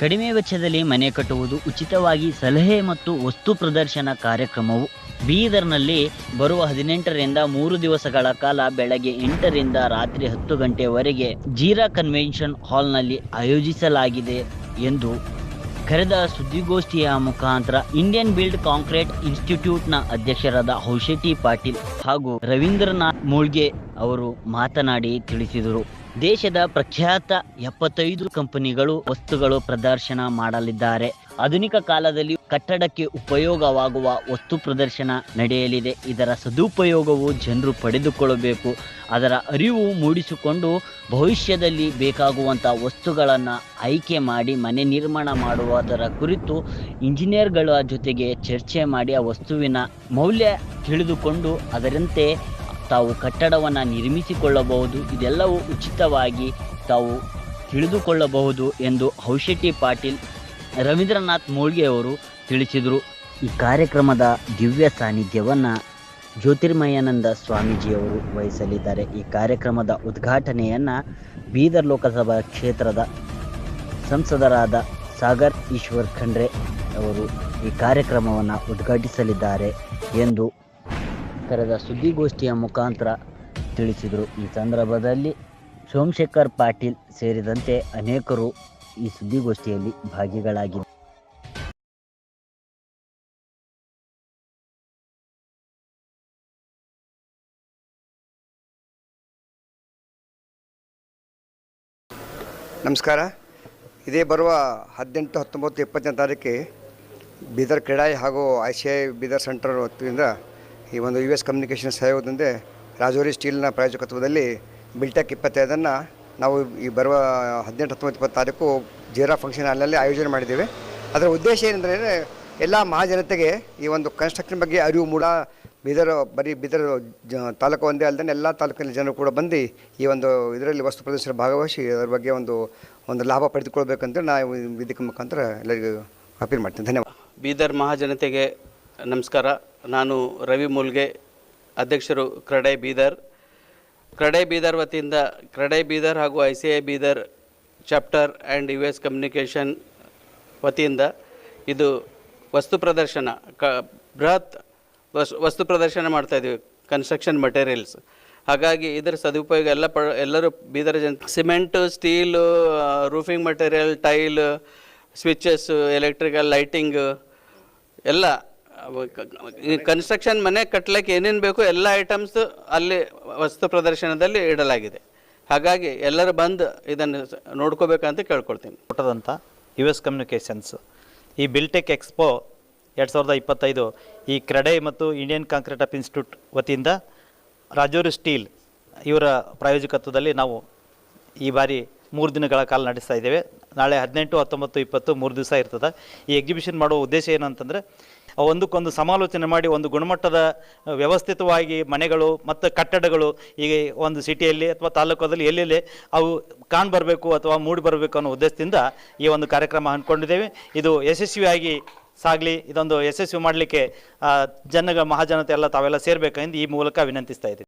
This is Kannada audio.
ಕಡಿಮೆ ವೆಚ್ಚದಲ್ಲಿ ಮನೆ ಕಟ್ಟುವುದು ಉಚಿತವಾಗಿ ಸಲಹೆ ಮತ್ತು ವಸ್ತು ಪ್ರದರ್ಶನ ಕಾರ್ಯಕ್ರಮವು ಬೀದರ್ನಲ್ಲಿ ಬರುವ ಹದಿನೆಂಟರಿಂದ ಮೂರು ದಿವಸಗಳ ಕಾಲ ಬೆಳಗ್ಗೆ ಎಂಟರಿಂದ ರಾತ್ರಿ ಹತ್ತು ಗಂಟೆವರೆಗೆ ಜೀರಾ ಕನ್ವೆನ್ಷನ್ ಹಾಲ್ನಲ್ಲಿ ಆಯೋಜಿಸಲಾಗಿದೆ ಎಂದು ಕರೆದ ಸುದ್ದಿಗೋಷ್ಠಿಯ ಮುಖಾಂತರ ಇಂಡಿಯನ್ ಬಿಲ್ಡ್ ಕಾಂಕ್ರೀಟ್ ಇನ್ಸ್ಟಿಟ್ಯೂಟ್ನ ಅಧ್ಯಕ್ಷರಾದ ಹೌಶೆಟ್ಟಿ ಪಾಟೀಲ್ ಹಾಗೂ ರವೀಂದ್ರನಾಥ್ ಮೂಳ್ಗೆ ಅವರು ಮಾತನಾಡಿ ತಿಳಿಸಿದರು. ದೇಶದ ಪ್ರಖ್ಯಾತ ಎಪ್ಪತ್ತೈದು ಕಂಪನಿಗಳು ವಸ್ತುಗಳು ಪ್ರದರ್ಶನ ಮಾಡಲಿದ್ದಾರೆ. ಆಧುನಿಕ ಕಾಲದಲ್ಲಿ ಕಟ್ಟಡಕ್ಕೆ ಉಪಯೋಗವಾಗುವ ವಸ್ತು ಪ್ರದರ್ಶನ ನಡೆಯಲಿದೆ. ಇದರ ಸದುಪಯೋಗವು ಜನರು ಪಡೆದುಕೊಳ್ಳಬೇಕು. ಅದರ ಅರಿವು ಮೂಡಿಸಿಕೊಂಡು ಭವಿಷ್ಯದಲ್ಲಿ ಬೇಕಾಗುವಂಥ ವಸ್ತುಗಳನ್ನು ಆಯ್ಕೆ ಮಾಡಿ, ಮನೆ ನಿರ್ಮಾಣ ಮಾಡುವುದರ ಕುರಿತು ಇಂಜಿನಿಯರ್ಗಳ ಜೊತೆಗೆ ಚರ್ಚೆ ಮಾಡಿ ಆ ವಸ್ತುವಿನ ಮೌಲ್ಯ ತಿಳಿದುಕೊಂಡು ಅದರಂತೆ ತಾವು ಕಟ್ಟಡವನ್ನು ನಿರ್ಮಿಸಿಕೊಳ್ಳಬಹುದು. ಇದೆಲ್ಲವೂ ಉಚಿತವಾಗಿ ತಾವು ತಿಳಿದುಕೊಳ್ಳಬಹುದು ಎಂದು ಹೌಶೆಟ್ಟಿ ಪಾಟೀಲ್ ರವೀಂದ್ರನಾಥ್ ಮೂಳ್ಗೆ ಅವರು ತಿಳಿಸಿದರು. ಈ ಕಾರ್ಯಕ್ರಮದ ದಿವ್ಯ ಸಾನ್ನಿಧ್ಯವನ್ನು ಜ್ಯೋತಿರ್ಮಯಾನಂದ ಸ್ವಾಮೀಜಿಯವರು ವಹಿಸಲಿದ್ದಾರೆ. ಈ ಕಾರ್ಯಕ್ರಮದ ಉದ್ಘಾಟನೆಯನ್ನು ಬೀದರ್ ಲೋಕಸಭಾ ಕ್ಷೇತ್ರದ ಸಂಸದರಾದ ಸಾಗರ್ ಈಶ್ವರ್ ಖಂಡ್ರೆ ಅವರು ಈ ಕಾರ್ಯಕ್ರಮವನ್ನು ಉದ್ಘಾಟಿಸಲಿದ್ದಾರೆ ಎಂದು ಕರೆದ ಸುದ್ದಿಗೋಷ್ಠಿಯ ಮುಖಾಂತರ ತಿಳಿಸಿದರು. ಈ ಸಂದರ್ಭದಲ್ಲಿ ಸೋಮಶೇಖರ್ ಪಾಟೀಲ್ ಸೇರಿದಂತೆ ಅನೇಕರು ಈ ಸುದ್ದಿಗೋಷ್ಠಿಯಲ್ಲಿ ಭಾಗಿಗಳಾಗಿದ್ದರು. ನಮಸ್ಕಾರ. ಇದೇ ಬರುವ ಹದಿನೆಂಟು, ಹತ್ತೊಂಬತ್ತು ಇಪ್ಪತ್ತನೇ ತಾರೀಕಿಗೆ ಬೀದರ್ ಕ್ರೀಡಾಯಿ ಹಾಗೂ I C I Bidar centre ವತಿಯಿಂದ ಈ ಒಂದು ಯು ಎಸ್ ಕಮ್ಯುನಿಕೇಷನ್ ಸಹಯೋಗದಿಂದ ರಾಜೌರಿ ಸ್ಟೀಲ್ನ ಪ್ರಾಯೋಜಕತ್ವದಲ್ಲಿ ಬಿಲ್ಟೆಕ್ ಇಪ್ಪತ್ತೈದನ್ನು ನಾವು ಈ ಬರುವ ಹದಿನೆಂಟು ಹತ್ತೊಂಬತ್ತು ಇಪ್ಪತ್ತು ತಾರೀಕು ಜೀರಾ ಫಂಕ್ಷನ್ ಹಾಲ್ನಲ್ಲಿ ಆಯೋಜನೆ ಮಾಡಿದ್ದೇವೆ. ಅದರ ಉದ್ದೇಶ ಏನಂದರೆ ಎಲ್ಲ ಮಹಾಜನತೆಗೆ ಈ ಒಂದು ಕನ್ಸ್ಟ್ರಕ್ಷನ್ ಬಗ್ಗೆ ಅರಿವು ಮೂಡ, ಬೀದರ್ ಬರೀ ಬೀದರ್ ಜ ತಾಲೂಕು ಒಂದೇ ಅಲ್ಲದೆ ಎಲ್ಲ ತಾಲೂಕಿನ ಜನರು ಕೂಡ ಬಂದು ಈ ಒಂದು ಇದರಲ್ಲಿ ವಸ್ತು ಪ್ರದರ್ಶನ ಭಾಗವಹಿಸಿ ಅದರ ಬಗ್ಗೆ ಒಂದು ಒಂದು ಲಾಭ ಪಡೆದುಕೊಳ್ಬೇಕಂತ ನಾವು ಇದಕ್ಕೆ ಮುಖಾಂತರ ಎಲ್ಲರಿಗೂ ಅಪೀಲ್ ಮಾಡ್ತೀನಿ. ಧನ್ಯವಾದ. ಬೀದರ್ ಮಹಾಜನತೆಗೆ ನಮಸ್ಕಾರ. ನಾನು ರವಿ ಮುಲ್ಗೆ, ಅಧ್ಯಕ್ಷರು ಕ್ರಡೆ ಬೀದರ್. ಕ್ರಡೆ ಬೀದರ್ ವತಿಯಿಂದ, ಕ್ರಡೆ ಬೀದರ್ ಹಾಗೂ I C I Bidar chapter and U S communication ವತಿಯಿಂದ ಇದು ವಸ್ತು ಪ್ರದರ್ಶನ, ಕ, ಬೃಹತ್ ವಸ್, ವಸ್ತು ಪ್ರದರ್ಶನ ಮಾಡ್ತಾ ಇದ್ದೀವಿ, ಕನ್ಸ್ಟ್ರಕ್ಷನ್ ಮಟೀರಿಯಲ್ಸ್. ಹಾಗಾಗಿ ಇದರ ಸದುಪಯೋಗ ಎಲ್ಲ ಪ, ಎಲ್ಲರೂ ಬೀದರ್ ಜನ, cement, steel, roofing material, tile, switches, electrical lighting, ಎಲ್ಲ ಕನ್ಸ್ಟ್ರಕ್ಷನ್ ಮನೆ ಕಟ್ಟಲಿಕ್ಕೆ ಏನೇನು ಬೇಕು ಎಲ್ಲ ಐಟಮ್ಸ್ ಅಲ್ಲಿ ವಸ್ತು ಪ್ರದರ್ಶನದಲ್ಲಿ ಇಡಲಾಗಿದೆ. ಹಾಗಾಗಿ ಎಲ್ಲರೂ ಬಂದು ಇದನ್ನು ನೋಡ್ಕೋಬೇಕಂತ ಕೇಳ್ಕೊಳ್ತೀನಿ. ಕೊಟ್ಟದಂಥ ಯು ಎಸ್ ಕಮ್ಯುನಿಕೇಷನ್ಸ್ ಈ ಬಿಲ್ಟೆಕ್ ಎಕ್ಸ್ಪೋ ಎರಡು ಸಾವಿರದ ಇಪ್ಪತ್ತೈದು ಈ ಕ್ರೆಡೆ ಮತ್ತು ಇಂಡಿಯನ್ ಕಾಂಕ್ರೀಟ್ ಆಫ್ ಇನ್ಸ್ಟಿಟ್ಯೂಟ್ ವತಿಯಿಂದ ರಾಜೂರು ಸ್ಟೀಲ್ ಇವರ ಪ್ರಾಯೋಜಕತ್ವದಲ್ಲಿ ನಾವು ಈ ಬಾರಿ ಮೂರು ದಿನಗಳ ಕಾಲ ನಡೆಸ್ತಾ ಇದ್ದೇವೆ. ನಾಳೆ ಹದಿನೆಂಟು, ಹತ್ತೊಂಬತ್ತು, ಇಪ್ಪತ್ತು ಮೂರು ದಿವಸ ಇರ್ತದೆ. ಈ ಎಕ್ಸಿಬಿಷನ್ ಮಾಡುವ ಉದ್ದೇಶ ಏನಂತಂದರೆ, ಒಂದಕ್ಕೊಂದು ಸಮಾಲೋಚನೆ ಮಾಡಿ, ಒಂದು ಗುಣಮಟ್ಟದ ವ್ಯವಸ್ಥಿತವಾಗಿ ಮನೆಗಳು ಮತ್ತು ಕಟ್ಟಡಗಳು ಈಗ ಒಂದು ಸಿಟಿಯಲ್ಲಿ ಅಥವಾ ತಾಲೂಕದಲ್ಲಿ ಎಲ್ಲೆಲ್ಲಿ ಅವು ಕಾಣ್ ಬರಬೇಕು ಅಥವಾ ಮೂಡಿ ಬರಬೇಕು ಅನ್ನೋ ಉದ್ದೇಶದಿಂದ ಈ ಒಂದು ಕಾರ್ಯಕ್ರಮ ಹಮ್ಮಿಕೊಂಡಿದ್ದೇವೆ. ಇದು ಯಶಸ್ವಿಯಾಗಿ ಸಾಗಲಿ, ಇದೊಂದು ಯಶಸ್ವಿ ಮಾಡಲಿಕ್ಕೆ ಜನಗಳ ಮಹಾಜನತೆ ಎಲ್ಲ ತಾವೆಲ್ಲ ಸೇರಬೇಕೆಂದು ಈ ಮೂಲಕ ವಿನಂತಿಸ್ತಾ